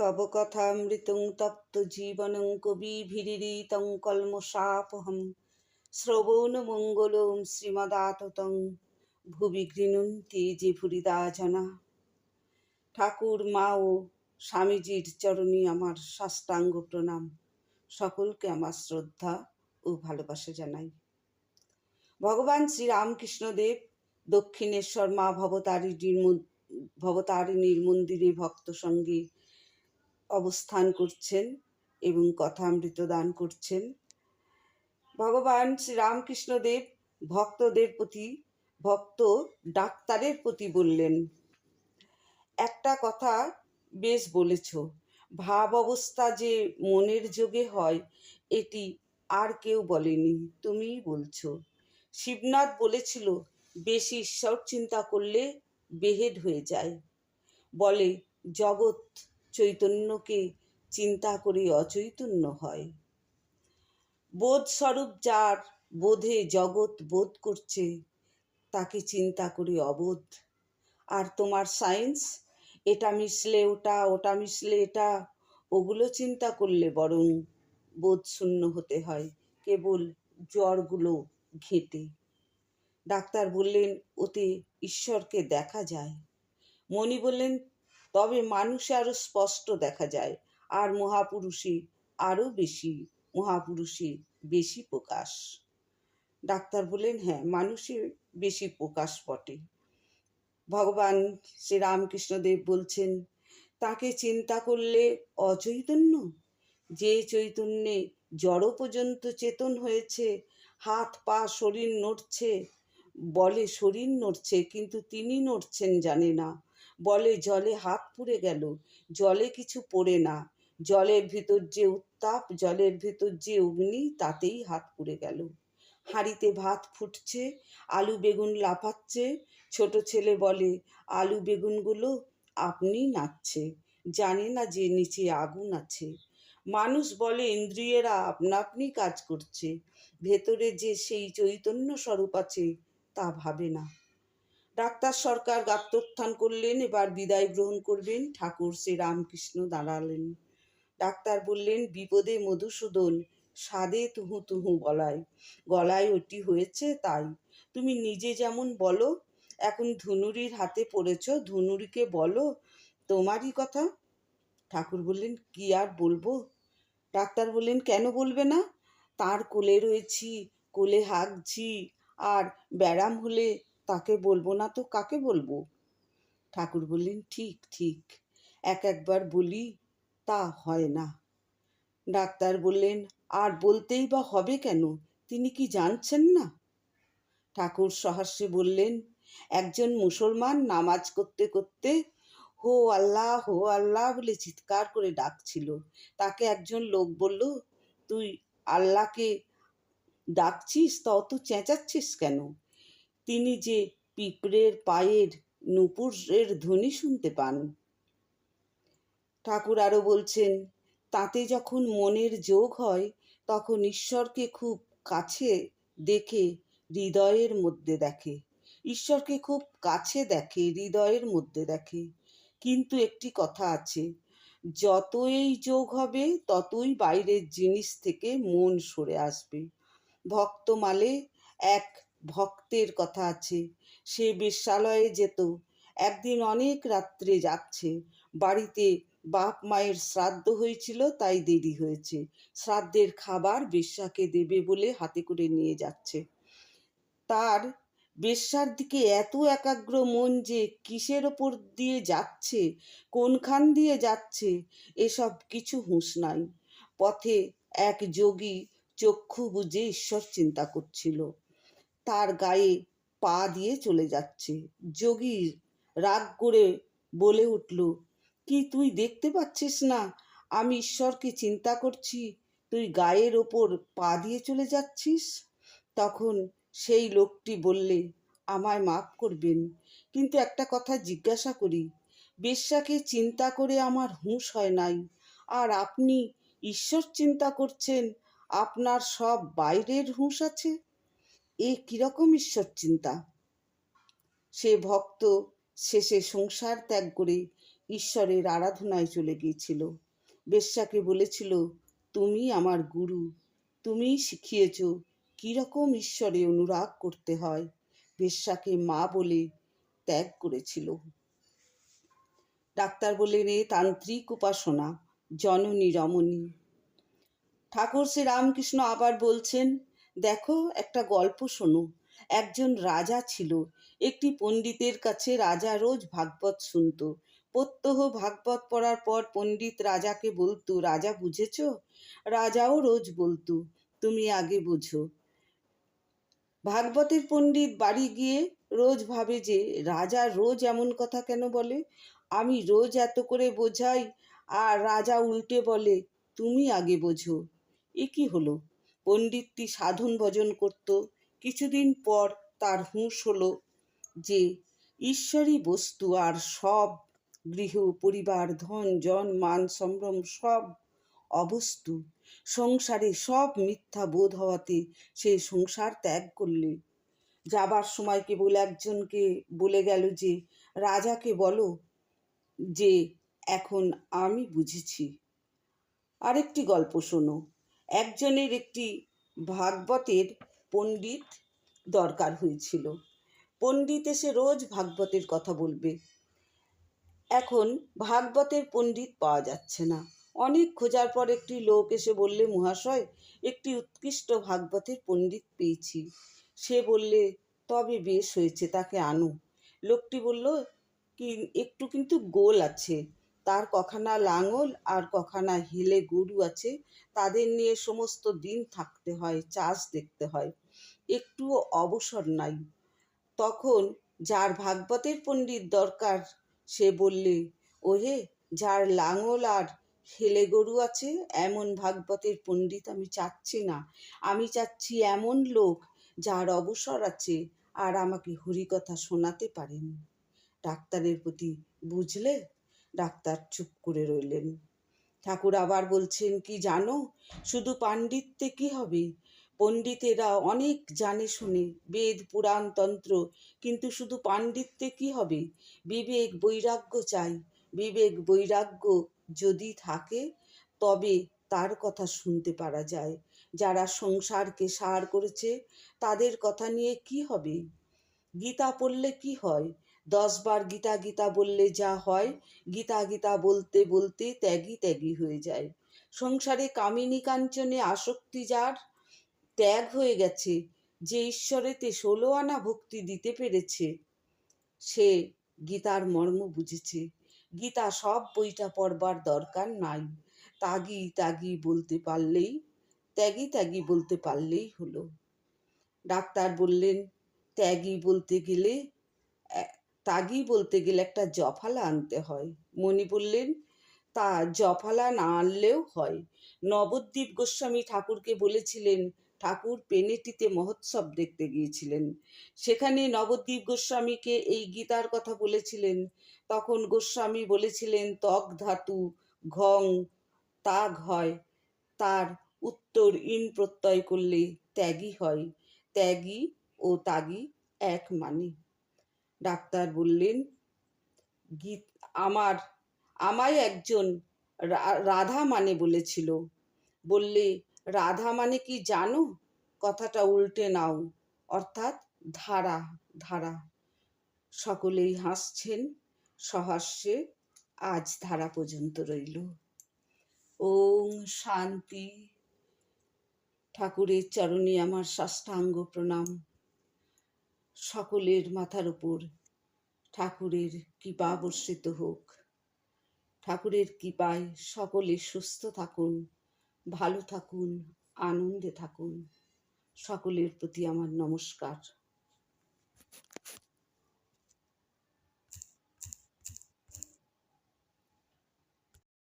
তব কথামৃতং তপ্ত জীবনং কবিভিরিতং কল্মষাপহম শ্রবণমঙ্গলম শ্রীমদাততং ভুবি গৃণন্তি যে ভুরিদা জনা। ঠাকুর মা ও স্বামীজির চরণে আমার সাষ্টাঙ্গ প্রণাম। সকলকে আমার শ্রদ্ধা ও ভালোবাসা জানাই। ভগবান শ্রীরামকৃষ্ণদেব দক্ষিণেশ্বর মা ভবতারিণীর ভবতারিণীর মন্দিরে ভক্ত সঙ্গে অবস্থান করছেন এবং কথামৃত দান করছেন। ভগবান শ্রীরামকৃষ্ণদেব ভক্তদের প্রতি, ভক্ত ডাক্তারের প্রতি বললেন, একটা কথা বেশ বলেছ। ভাব অবস্থা যে মনের যোগে হয়, এটি আর কেউ বলেনি, তুমিই বলছো। শিবনাথ বলেছিল, বেশি ঈশ্বর চিন্তা করলে বেহেড হয়ে যায়। বলে, জগৎ চৈতন্যকে চিন্তা করে অচৈতন্য হয়। বোধস্বরূপ যার বোধে জগৎ বোধ করছে, তাকে চিন্তা করে অবোধ। আর তোমার সায়েন্স? এটা মিশলে ওটা ওটা মিশলে এটা, ওগুলো চিন্তা করলে বরং বোধ শূন্য হতে হয়, কেবল জ্বরগুলো ঘেঁটে। ডাক্তার বললেন ওতে ঈশ্বরকে দেখা যায়। মণি বললেন তবে মানুষে আরও স্পষ্ট দেখা যায়। আর মহাপুরুষে আরও বেশি মহাপুরুষে বেশি প্রকাশ। ডাক্তার বললেন হ্যাঁ মানুষে বেশি প্রকাশ বটে। ভগবান শ্রীরামকৃষ্ণদেব বলছেন, তাকে চিন্তা করলে অচৈতন্য? যে চৈতন্যে জড় পর্যন্ত চেতন হয়েছে, হাত, পা, শরীর নড়ছে, বলে শরীর নড়ছে, কিন্তু তিনি নড়ছেন জানে না। বলে জলে হাত পুড়ে গেল। জলে কিছু পড়ে না। জলের ভিতর যে উত্তাপ, জলের ভিতর যে অগ্নি, তাতেই হাত পুড়ে গেল। হাঁড়িতে ভাত ফুটছে, আলু বেগুন লাফাচ্ছে। ছোট ছেলে বলে, আলু বেগুনগুলো আপনি নাচছে জানে না যে নিচে আগুন আছে। মানুষ বলে, ইন্দ্রিয়েরা আপনা আপনি কাজ করছে। ভেতরে যে সেই চৈতন্য স্বরূপ আছে, তা ভাবে না। ডাক্তার সরকার গাত্রোত্থান করলেন, এবার বিদায় গ্রহণ করবেন ঠাকুর শ্রী রামকৃষ্ণ দাঁড়ালেন। ডাক্তার বললেন, বিপদে মধুসূদন, সাদে তুহু তুহু গলায়। গলায় ওটি হয়েছে তাই। তুমি নিজে যেমন বলো, এখন ধুনুরির হাতে পড়েছ, ধুনুরিকে বলো, তোমারই কথা? ঠাকুর বললেন, কি আর বলব? ডাক্তার বললেন, কেন বলবে না? তার কোলে রয়েছি, কোলে হাঁকছি, আর ব্যারাম হলে তাকে বলব না তো কাকে বলব? ঠাকুর বললেন, ঠিক ঠিক। এক একবার বলি তা হয় না। ডাক্তার বললেন, আর বলতেই বা হবে কেন? তিনি কি জানছেন না? ঠাকুর সহাস্যে বললেন, একজন মুসলমান নামাজ করতে করতে হো আল্লাহ হো আল্লাহ বলে চিৎকার করে ডাকছিল। তাকে একজন লোক বলল, তুই আল্লাহকে ডাকছিস তা অত চেঁচাচ্ছিস কেন? তিনি যে পিঁপড়ের পায়ের নুপুরের ধ্বনি শুনতে পান। ঠাকুর আরও বলছেন, তাতে যখন মনের যোগ হয়, তখন ঈশ্বরকে খুব কাছে দেখে, হৃদয়ের মধ্যে দেখে। ঈশ্বরকে খুব কাছে দেখে, হৃদয়ের মধ্যে দেখে। কিন্তু একটি কথা আছে যত এই যোগ হবে, ততই বাইরের জিনিস থেকে মন সরে আসবে। ভক্তমালে এক ভক্তের কথা আছে। সে বেশ্যালয়ে যেত। একদিন অনেক রাত্রে যাচ্ছে। বাড়িতে বাপ মায়ের শ্রাদ্ধ হয়েছিল, তাই দেরি হয়েছে। শ্রাদ্ধের খাবার বেশ্যাকে দেবে বলে হাতে করে নিয়ে যাচ্ছে। তার বেশ্যার দিকে এত একাগ্র মন যে কিসের ওপর দিয়ে যাচ্ছে, কোনখান দিয়ে যাচ্ছে, এসব কিছু হুঁশ নাই। পথে এক যোগী চক্ষু বুঝে ঈশ্বর চিন্তা করছিল। তার গায়ে পা দিয়ে চলে যাচ্ছে। যোগী রাগ করে বলে উঠল, কি তুই দেখতে পাচ্ছিস না? আমি ঈশ্বরকে চিন্তা করছি। তুই গায়ের ওপর পা দিয়ে চলে যাচ্ছিস? তখন সেই লোকটি বললে, আমায় মাফ করবেন, কিন্তু একটা কথা জিজ্ঞাসা করি। বেশ্যাকে চিন্তা করে আমার হুঁশ হয় নাই। আর আপনি ঈশ্বর চিন্তা করছেন, আপনার সব বাইরের হুঁশ আছে? এ কীরকম ঈশ্বর চিন্তা? সে ভক্ত শেষে সংসার ত্যাগ করে ঈশ্বরের আরাধনায় চলে গিয়েছিল। বেশ্যাকে বলেছিল, তুমি আমার গুরু, তুমিই শিখিয়েছ কীরকম ঈশ্বরে অনুরাগ করতে হয়। বেশ্যাকে মা বলে ত্যাগ করেছিল। ডাক্তার বললেন, এ তান্ত্রিক উপাসনা, জননী রমণী। ঠাকুর শ্রী রামকৃষ্ণ আবার বলছেন দেখো, একটা গল্প শোনো। একজন রাজা ছিল। একটি পণ্ডিতের কাছে রাজা রোজ ভাগবত শুনত। প্রত্যহ ভাগবত পড়ার পর পণ্ডিত রাজাকে বলতো, রাজা, বুঝেছ? রাজাও রোজ বলতো, তুমি আগে বোঝো। ভাগবতের পণ্ডিত বাড়ি গিয়ে রোজ ভাবে যে, রাজা রোজ এমন কথা কেন বলে? আমি রোজ এত করে বোঝাই, আর রাজা উল্টে বলে, তুমি আগে বোঝো। এ কি হলো? পণ্ডিতটি সাধন ভজন করত। কিছুদিন পর তার হুঁশ হলো যে ঈশ্বরই বস্তু আর সব, গৃহ, পরিবার, ধন, জন, মান, সম্ভ্রম, সব অবস্তু। সংসারে সব মিথ্যা বোধ হওয়াতে সে সংসার ত্যাগ করলে। যাবার সময় কেবল একজনকে বলে গেল যে, রাজাকে বলো যে, এখন আমি বুঝেছি। আরেকটি গল্প শোনো। একজনের একটি ভাগবতের পণ্ডিত দরকার হয়েছিল। পণ্ডিত এসে রোজ ভাগবতের কথা বলবে। এখন ভাগবতের পণ্ডিত পাওয়া যাচ্ছে না। অনেক খোঁজার পর একটি লোক এসে বললে, মহাশয়, একটি উৎকৃষ্ট ভাগবতের পণ্ডিত পেয়েছি। সে বললে, তবে বেশ হয়েছে, তাকে আনো। লোকটি বলল, কি, একটু কিন্তু গোল আছে। তার কখানা লাঙল আর কখানা হেলে গরু আছে, তাদের নিয়ে সমস্ত দিন থাকতে হয়, চাষ দেখতে হয়। একটুও অবসর নাই। তখন যার ভাগবতের পণ্ডিত দরকার, সে বললে, ওহে, যার লাঙল আর হেলে গরু আছে, এমন ভাগবতের পণ্ডিত আমি চাচ্ছি না। আমি চাচ্ছি এমন লোক যার অবসর আছে আর আমাকে হরিকথা শোনাতে পারেন। ডাক্তারের প্রতি বুঝলে? ডাক্তার চুপ করে রইলেন। ঠাকুর আবার বলছেন, কি জানো, শুধু পাণ্ডিত্যে কি হবে? পণ্ডিতেরা অনেক জানে শুনে, বেদ, পুরাণ, তন্ত্র, কিন্তু শুধু পাণ্ডিত্যে কি হবে? বিবেক বৈরাগ্য চাই, বিবেক বৈরাগ্য যদি থাকে, তবে তার কথা শুনতে পারা যায়। যারা সংসারকে সার করেছে, তাদের কথা নিয়ে কি হবে? গীতা পড়লে কি হয়? দশবার গীতা গীতা বললে যা হয়, গীতা গীতা বলতে বলতে ত্যাগী ত্যাগী হয়ে যায়। সংসারে কামিনী কাঞ্চনে আসক্তি যার, ত্যাগ হয়ে গেছে, যে ঈশ্বরেতে ষোলো আনা ভক্তি দিতে পেরেছে, সে গীতার মর্ম বুঝেছে। গীতা সব বইটা পড়বার দরকার নাই। তাগি তাগি বলতে পারলেই, ত্যাগী ত্যাগী বলতে পারলেই হলো। ডাক্তার বললেন, ত্যাগী বলতে গেলে তাগি বলতে গেলে একটা জফালা আনতে হয়। মণি বললেন, তা জফালা না আনলেও হয়। নবদ্বীপ গোস্বামী ঠাকুরকে বলেছিলেন, ঠাকুর পেনেটিতে মহোৎসব দেখতে গিয়েছিলেন। সেখানে নবদ্বীপ গোস্বামীকে এই গীতার কথা বলেছিলেন। তখন গোস্বামী বলেছিলেন, ত্বক ধাতু ঘং তাগ হয়, তার উত্তর ইন প্রত্যয় করলে ত্যাগী হয়। ত্যাগী ও তাগী এক মানে। ডাক্তার বললেন, গীত আমার, আমায় একজন রাধা মানে বলেছিল। বললে, রাধা মানে কি জানো? কথাটা উল্টে নাও। অর্থাৎ ধারা ধারা। সকলেই হাসছেন, সহাস্যে আজ ধারা পর্যন্ত রইল। ওং শান্তি। ঠাকুরের চরণে আমার সাষ্টাঙ্গ প্রণাম। সকলের মাথার উপর ঠাকুরের কৃপা বর্ষিত হোক। ঠাকুরের কৃপায় সকলে সুস্থ থাকুন, ভালো থাকুন, আনন্দে থাকুন। সকলের প্রতি আমার নমস্কার।